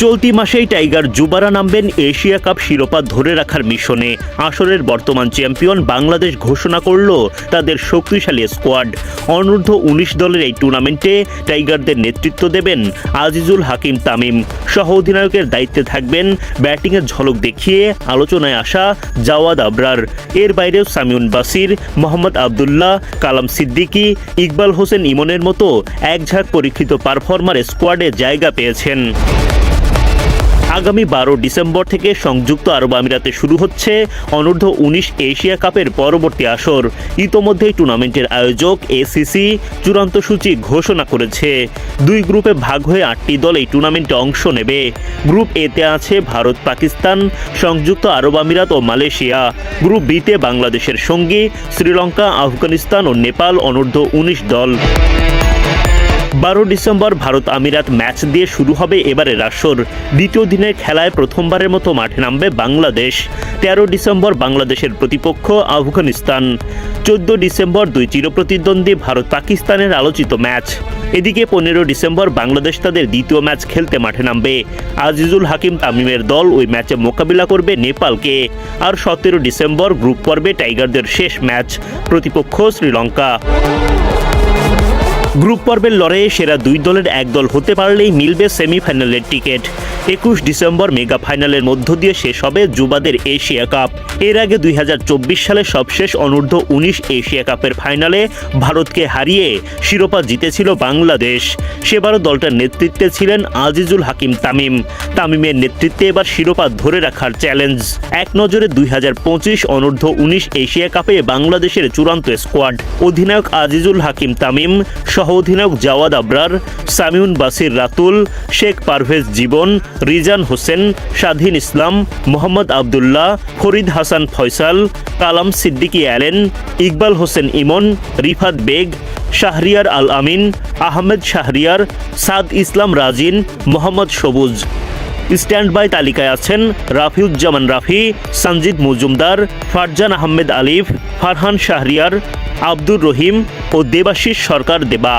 চলতি মাসেই টাইগার জুবারা নামবেন এশিয়া কাপ শিরোপা ধরে রাখার মিশনে। আসরের বর্তমান চ্যাম্পিয়ন বাংলাদেশ ঘোষণা করল তাদের শক্তিশালী স্কোয়াড। অনূর্ধ্ব উনিশ দলের এই টুর্নামেন্টে টাইগারদের নেতৃত্ব দেবেন আজিজুল হাকিম তামিম। সহ অধিনায়কের দায়িত্বে থাকবেন ব্যাটিংয়ের ঝলক দেখিয়ে আলোচনায় আসা জাওয়াদ আবরার। এর বাইরেও সামিউন বাসির, মোহাম্মদ আবদুল্লাহ, কালাম সিদ্দিকী, ইকবাল হোসেন ইমনের মতো একঝাঁক পরীক্ষিত পারফর্মার স্কোয়াডে জায়গা পেয়েছেন। আগামী বারো ডিসেম্বর থেকে সংযুক্ত আরব আমিরাতে শুরু হচ্ছে অনূর্ধ্ব উনিশ এশিয়া কাপের পরবর্তী আসর। ইতোমধ্যেই টুর্নামেন্টের আয়োজক এসিসি চূড়ান্ত সূচি ঘোষণা করেছে। দুই গ্রুপে ভাগ হয়ে আটটি দল এই টুর্নামেন্টে অংশ নেবে। গ্রুপ এতে আছে ভারত, পাকিস্তান, সংযুক্ত আরব আমিরাত ও মালয়েশিয়া। গ্রুপ বিতে বাংলাদেশের সঙ্গী, শ্রীলঙ্কা, আফগানিস্তান ও নেপাল অনূর্ধ্ব উনিশ দল। বারো ডিসেম্বর ভারত আমিরাত ম্যাচ দিয়ে শুরু হবে এবারের আসর দ্বিতীয় দিনের খেলায় প্রথমবারের মতো মাঠে নামবে বাংলাদেশ। তেরো ডিসেম্বর বাংলাদেশের প্রতিপক্ষ আফগানিস্তান। চোদ্দ ডিসেম্বর দুই চিরপ্রতিদ্বন্দ্বী ভারত পাকিস্তানের আলোচিত ম্যাচ। এদিকে পনেরো ডিসেম্বর বাংলাদেশ তাদের দ্বিতীয় ম্যাচ খেলতে মাঠে নামবে। আজিজুল হাকিম তামিমের দল ওই ম্যাচে মোকাবিলা করবে নেপালকে। আর সতেরো ডিসেম্বর গ্রুপ পর্বে টাইগারদের শেষ ম্যাচ, প্রতিপক্ষ শ্রীলঙ্কা। গ্রুপ পর্বের লড়াইয়ে সেরা দুই দলের এক দল হতে পারলেই মিলবে সেমিফাইনালের টিকিট। একুশ ডিসেম্বর মেগা ফাইনালের মধ্য দিয়ে শেষ হবে যুবাদের এশিয়া কাপ। এর আগে দুই হাজার চব্বিশ সালে সবশেষ অনূর্ধ্ব উনিশ এশিয়া কাপের ফাইনালে ভারতকে হারিয়ে শিরোপা জিতেছিল বাংলাদেশ। সেবারও দলটার নেতৃত্বে ছিলেন আজিজুল হাকিম তামিম। তামিমের নেতৃত্বে এবার শিরোপা ধরে রাখার চ্যালেঞ্জ এক নজরে দুই হাজার পঁচিশ অনূর্ধ্ব উনিশ এশিয়া কাপে বাংলাদেশের চূড়ান্ত স্কোয়াড অধিনায়ক আজিজুল হাকিম তামিম সহ অধিনায়ক Javad Abrar, Samiun Basir Ratul, Sheikh Parvez Jibon, Rizan Hossain, Swadhin Islam, Mohammad Abdullah, Farid Hasan Faisal, Kalam Siddiqui Allen, Iqbal Hossain Emon, Rifat Beg, Shahriar Al Amin, Ahmed Shahriar, Saad Islam Rajin, Mohammad Sabuj. Stand by তালিকায় আছেন রাফিউজ্জামান রাফি সঞ্জিত মজুমদার, ফারজান আহমেদ আলিফ, ফারহান শাহরিয়ার, আব্দুর রহিম ও দেবাশিস সরকার দেবা।